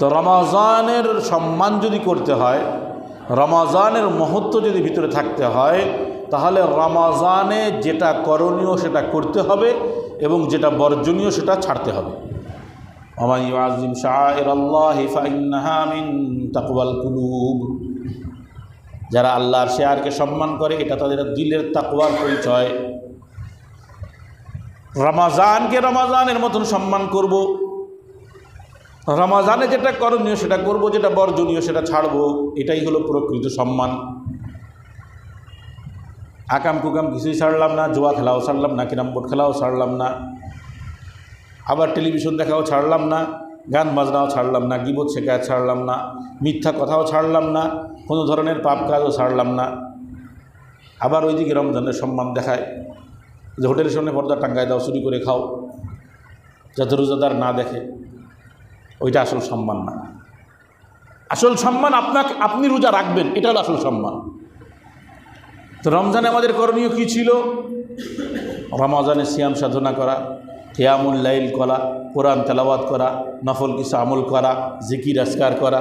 তো রমাজানের সম্মান যদি করতে হয়, রমাজানের মহত্ব যদি ভিতরে থাকতে হয়, তাহলে রমাজানে যেটা করণীয় সেটা করতে হবে এবং যেটা বর্জনীয় সেটা ছাড়তে হবে। আমার আজিম কুলুব। যারা আল্লাহর শেয়ারকে সম্মান করে, এটা তাদের দিলের তাকওয়ার পরিচয়। রমাজানকে রমাজানের মতন সম্মান করব। রমাজানে যেটা করণীয়, সেটা করব, যেটা বর্জনীয়, সেটা ছাড়ব, এটাই হলো প্রকৃত সম্মান। আকাম কুকাম কিছুই ছাড়লাম না, জুয়া খেলাও ছাড়লাম না কিরাম বোর্ড খেলাও ছাড়লাম না, আবার টেলিভিশন দেখাও ছাড়লাম না, গান বাজনাও ছাড়লাম না, গিবত শেখায় ছাড়লাম না, মিথ্যা কথাও ছাড়লাম না, কোনো ধরনের পাপ কাজও ছাড়লাম না। আবার ওইদিকে রমজানের সম্মান দেখায়, যে হোটেলের সামনে পর্দা টাঙ্গায় দাও, চুরি করে খাও যাতে রোজাদার না দেখে। ওইটা আসল সম্মান না। আসল সম্মান আপনাকে, আপনি রোজা রাখবেন, এটা হলো আসল সম্মান। তো রমজানে আমাদের করণীয় কি ছিল? রমজানে সিয়াম সাধনা করা, কেয়ামুল লাইল করা, কোরআন তেলাওয়াত করা, নফল কিসা আমল করা, জিকির আসকার করা